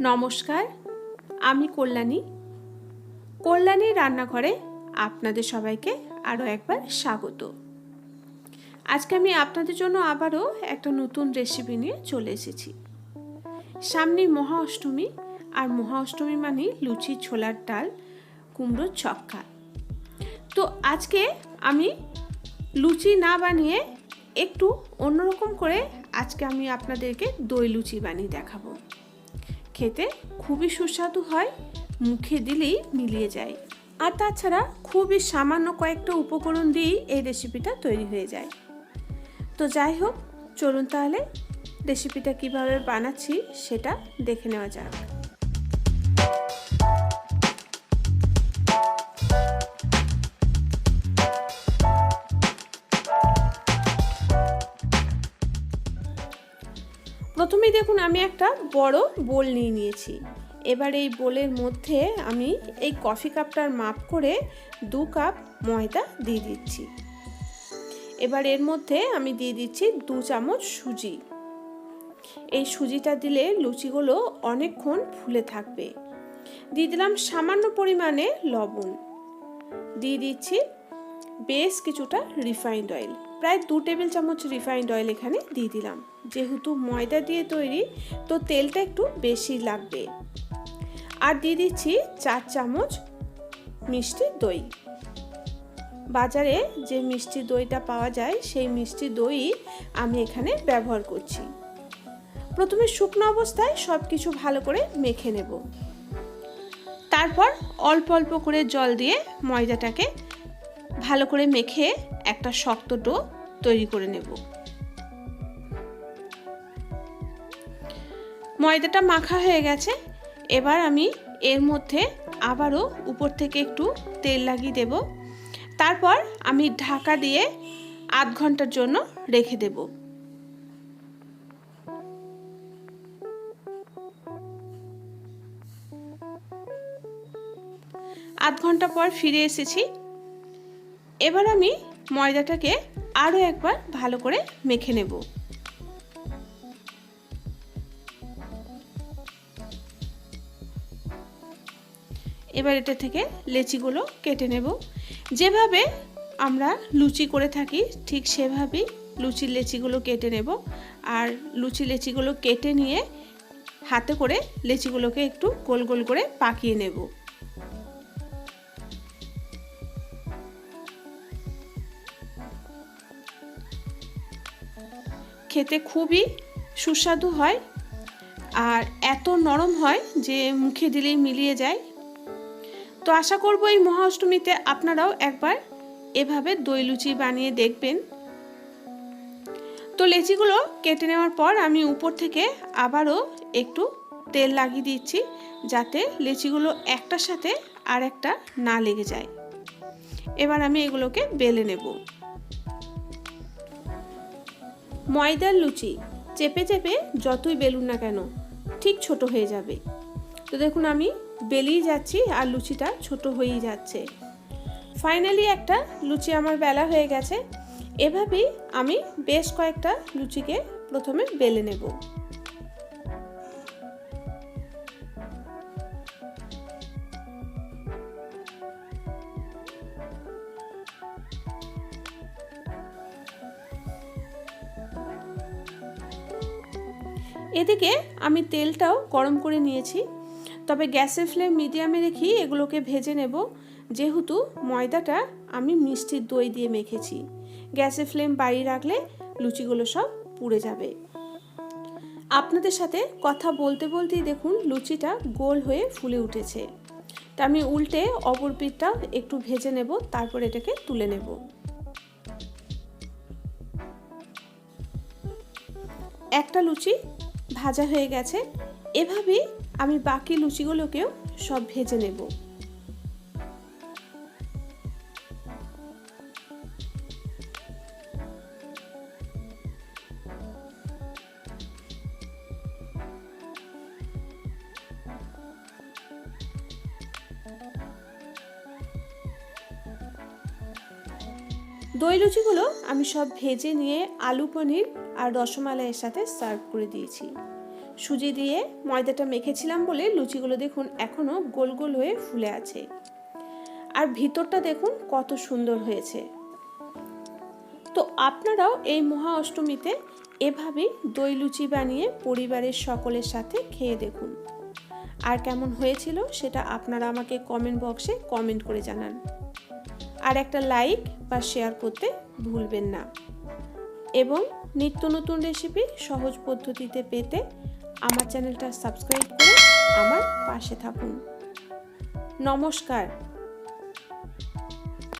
নমস্কার, আমি কল্যাণী। কল্যাণী রান্নাঘরে আপনাদের সবাইকে আরও একবার স্বাগত। আজকে আমি আপনাদের জন্য আবারও একটা নতুন রেসিপি নিয়ে চলে এসেছি। সামনে মহা অষ্টমী, আর মহা অষ্টমী মানে লুচি ছোলার ডাল, কুমড়োর ছক্কা। তো আজকে আমি লুচি না বানিয়ে একটু অন্যরকম করে আজকে আমি আপনাদেরকে দই লুচি বানিয়ে দেখাবো। খেতে খুবই সুস্বাদু হয়, মুখে দিলেই মিলিয়ে যায়। আর তাছাড়া খুবই সামান্য কয়েকটা উপকরণ দিয়েই এই রেসিপিটা তৈরি হয়ে যায়। তো যাই হোক, চলুন তাহলে রেসিপিটা কীভাবে বানাচ্ছি সেটা দেখে নেওয়া যাক। প্রথমেই দেখুন, আমি একটা বড় বোল নিয়ে নিয়েছি। এবার এই বোলের মধ্যে আমি এই কফি কাপটার মাপ করে দু কাপ ময়দা দিয়ে দিচ্ছি। এবার এর মধ্যে আমি দিয়ে দিচ্ছি দু চামচ সুজি। এই সুজিটা দিলে লুচিগুলো অনেকক্ষণ ফুলে থাকবে। দিয়ে দিলাম সামান্য পরিমাণে লবণ। দিয়ে দিচ্ছি বেশ কিছুটা রিফাইন্ড অয়েল প্রায় দু টেবিল চামচ রিফাইন্ড অয়েল এখানে দিয়ে দিলাম। যেহেতু ময়দা দিয়ে তৈরি, তো তেলটা একটু বেশি লাগবে। আর দিয়ে দিচ্ছি চার চামচ মিষ্টি দই। বাজারে যে মিষ্টি দইটা পাওয়া যায়, সেই মিষ্টি দই আমি এখানে ব্যবহার করছি। প্রথমে শুকনো অবস্থায় সব কিছু ভালো করে মেখে নেব। তারপর অল্প অল্প করে জল দিয়ে ময়দাটাকে ভালো করে মেখে একটা শক্ত ডো তৈরি করে নেব। ময়দাটা মাখা হয়ে গেছে। এবার আমি এর মধ্যে আবারও উপর থেকে একটু তেল লাগিয়ে দেব। তারপর আমি ঢাকা দিয়ে আধ ঘণ্টার জন্য রেখে দেব। আধ ঘণ্টা পর ফিরে এসেছি। এবার আমি ময়দাটাকে আরও একবার ভালো করে মেখে নেব। এবার এটা থেকে লেচিগুলো কেটে নেব। যেভাবে আমরা লুচি করে থাকি, ঠিক সেভাবেই লুচির লেচিগুলো কেটে নেব। আর লুচি লেচিগুলো কেটে নিয়ে হাতে করে লেচিগুলোকে একটু গোল গোল করে পাকিয়ে নেব। খেতে খুবই সুস্বাদু হয় আর এত নরম হয় যে মুখে দিলেই মিলিয়ে যায়। তো আশা করব এই মহা অষ্টমীতে আপনারাও একবার এভাবে দই লুচি বানিয়ে দেখবেন। তো লেচিগুলো কেটে নেওয়ার পর আমি উপর থেকে আবারও একটু তেল লাগিয়ে দিচ্ছি যাতে লেচিগুলো একটার সাথে আর একটা না লেগে যায়। এবার আমি এগুলোকে বেলে নেব। ময়দার লুচি। চেপে চেপে যতই বেলুন না কেন, ঠিক ছোট হয়ে যাবে। তো দেখুন আমি বেলিয়ে যাচ্ছি আর লুচিটা ছোট হয়েই যাচ্ছে। ফাইনালি একটা লুচি আমার বেলা হয়ে গেছে। এভাবেই আমি বেশ কয়েকটা লুচিকে প্রথমে বেলে নেব। এদিকে আমি তেলটাও গরম করে নিয়েছি। তবে গ্যাসের ফ্লেম মিডিয়ামে রেখেই এগুলোকে ভেজে নেব। যেহেতু ময়দাটা আমি মিষ্টির দই দিয়ে মেখেছি। গ্যাসের ফ্লেম বাড়িয়ে রাখলে লুচিগুলো সব পুড়ে যাবে। আপনাদের সাথে কথা বলতে বলতেই দেখুন লুচিটা গোল হয়ে ফুলে উঠেছে। তা আমি উল্টে অপর পিঠটা একটু ভেজে নেব, তারপর এটাকে তুলে নেব। একটা লুচি ভাজা হয়ে গেছে, এভাবেই আমি বাকি লুচিগুলোকেও সব ভেজে নেব। দই লুচিগুলো আমি সব ভেজে নিয়ে আলু পনির আর রসমালাইয়ের সাথে সার্ভ করে দিয়েছি। সুজি দিয়ে ময়দাটা মেখেছিলাম বলে লুচিগুলো দেখুন এখনও গোল গোল হয়ে ফুলে আছে। আর ভিতরটা দেখুন কত সুন্দর হয়েছে। তো আপনারাও এই মহা অষ্টমীতে এভাবেই দই লুচি বানিয়ে পরিবারের সকলের সাথে খেয়ে দেখুন। আর কেমন হয়েছিল সেটা আপনারা আমাকে কমেন্ট বক্সে কমেন্ট করে জানান। আর একটা লাইক বা শেয়ার করতে ভুলবেন না। এবং নিত্য নতুন রেসিপি সহজ পদ্ধতিতে পেতে আমার চ্যানেলটা সাবস্ক্রাইব করে আমার পাশে থাকুন। নমস্কার।